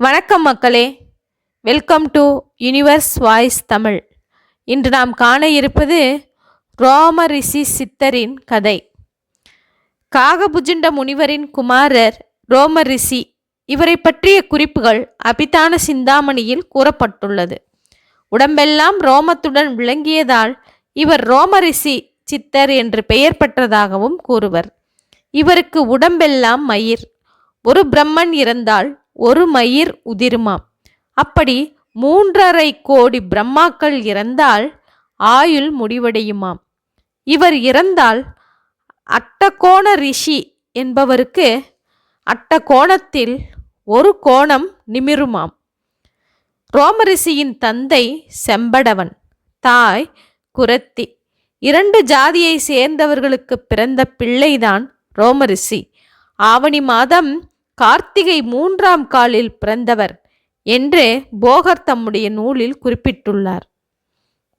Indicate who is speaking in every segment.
Speaker 1: வணக்கம் மக்களே. Welcome to universe voice Tamil இன்று நாம் காண இருப்பது ரோம ரிஷி சித்தரின் கதை. காகபுஜுண்ட முனிவரின் குமாரர் ரோம ரிஷி இவரை பற்றிய குறிப்புகள் அபிதான சிந்தாமணியில் கூறப்பட்டுள்ளது. உடம்பெல்லாம் ரோமத்துடன் விளங்கியதால் இவர் ரோம ரிஷி சித்தர் என்று பெயர் பெற்றதாகவும் கூறுவர். இவருக்கு உடம்பெல்லாம் மயிர். ஒரு பிரம்மன் இறந்தால் ஒரு மயிர் உதிருமாம் அப்படி மூன்றரை கோடி பிரம்மாக்கள் இறந்தால் ஆயுள் முடிவடையுமாம். இவர் இறந்தால் அட்டகோண ரிஷி என்பவருக்கு அட்டகோணத்தில் ஒரு கோணம் நிமிருமாம். ரோமரிஷியின் தந்தை செம்படவன் தாய் குரத்தி இரண்டு ஜாதியை சேர்ந்தவர்களுக்கு பிறந்த பிள்ளைதான் ரோமரிஷி. ஆவணி மாதம் கார்த்திகை மூன்றாம் காலில் பிறந்தவர் என்று போகர் தம்முடைய நூலில் குறிப்பிட்டுள்ளார்.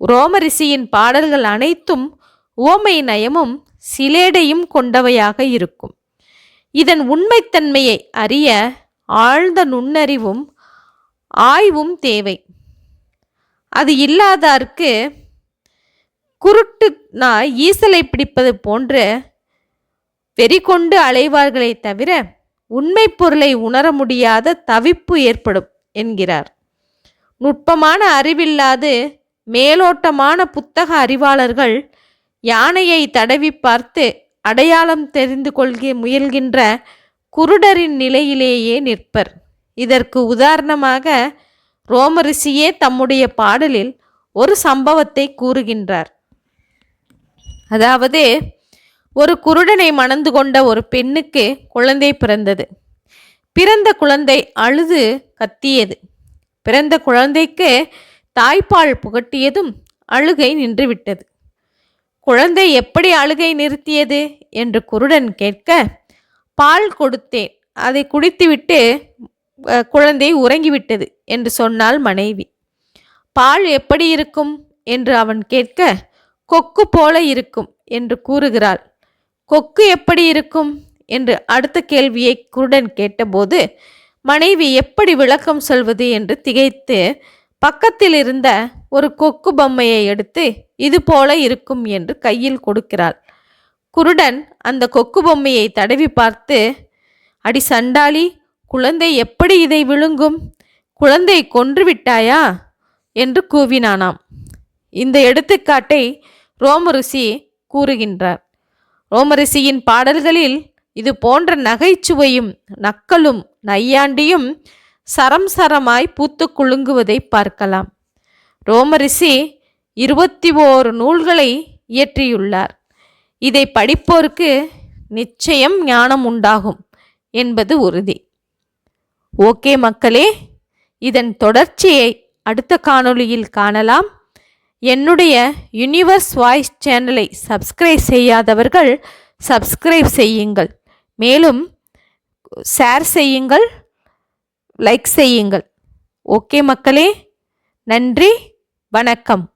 Speaker 1: ரோமரிஷியின் பாடல்கள் அனைத்தும் ஓமை நயமும் சிலேடையும் கொண்டவையாக இருக்கும். இதன் உண்மைத்தன்மையை அறிய ஆழ்ந்த நுண்ணறிவும் ஆய்வும் தேவை. அது இல்லாதார்க்கு குருட்டு நாய் ஈசலை பிடிப்பது போன்று வெறி கொண்டு அலைவார்களே தவிர உண்மை பொருளை உணர முடியாத தவிப்பு ஏற்படும் என்கிறார். நுட்பமான அறிவில்லாது மேலோட்டமான புத்தக அறிவாளர்கள் யானையை தடவி பார்த்து அடையாளம் தெரிந்து கொள்க முயல்கின்ற குருடரின் நிலையிலேயே நிற்பர். இதற்கு உதாரணமாக ரோமரிஷியே தம்முடைய பாடலில் ஒரு சம்பவத்தை கூறுகின்றார். அதாவது ஒரு குருடனை மணந்து கொண்ட ஒரு பெண்ணுக்கு குழந்தை பிறந்தது. பிறந்த குழந்தை அழுது கத்தியது. பிறந்த குழந்தைக்கு தாய்ப்பால் புகட்டியதும் அழுகை நின்றுவிட்டது குழந்தை எப்படி அழுகை நிறுத்தியது என்று குருடன் கேட்க பால் கொடுத்தேன். அதை குடித்துவிட்டு குழந்தை உறங்கிவிட்டது என்று சொன்னாள் மனைவி. பால் எப்படி இருக்கும்? என்று அவன் கேட்க கொக்கு போல இருக்கும் என்று கூறுகிறாள். கொக்கு எப்படி இருக்கும்? என்று அடுத்த கேள்வியை குருடன் கேட்டபோது மனைவி எப்படி விளக்கம் சொல்வது என்று திகைத்து பக்கத்தில் இருந்த ஒரு கொக்கு பொம்மையை எடுத்து இது போல இருக்கும் என்று கையில் கொடுக்கிறாள். குருடன் அந்த கொக்கு பொம்மையை தடவி பார்த்து அடி சண்டாளி குழந்தை எப்படி இதை விழுங்கும்? குழந்தை கொன்று விட்டாயா? என்று கூவினானாம். இந்த எடுத்துக்காட்டை ரோமருசி கூறுகின்றார். ரோமரிசியின் பாடல்களில் இது போன்ற நகைச்சுவையும் நக்கலும் நையாண்டியும் சரம் சரமாய் பூத்து குலுங்குவதை பார்க்கலாம். ரோமரிசி இருபத்தி ஓரு நூல்களை இயற்றியுள்ளார். இதை படிப்போருக்கு நிச்சயம் ஞானம் உண்டாகும் என்பது உறுதி. ஓகே மக்களே இதன் தொடர்ச்சியை அடுத்த காணொளியில் காணலாம். என்னுடைய யூனிவர்ஸ் வாய்ஸ் சேனலை சப்ஸ்கிரைப் செய்யாதவர்கள் சப்ஸ்கிரைப் செய்யுங்கள். மேலும் ஷேர் செய்யுங்கள் லைக் செய்யுங்கள். ஓகே மக்களே நன்றி வணக்கம்.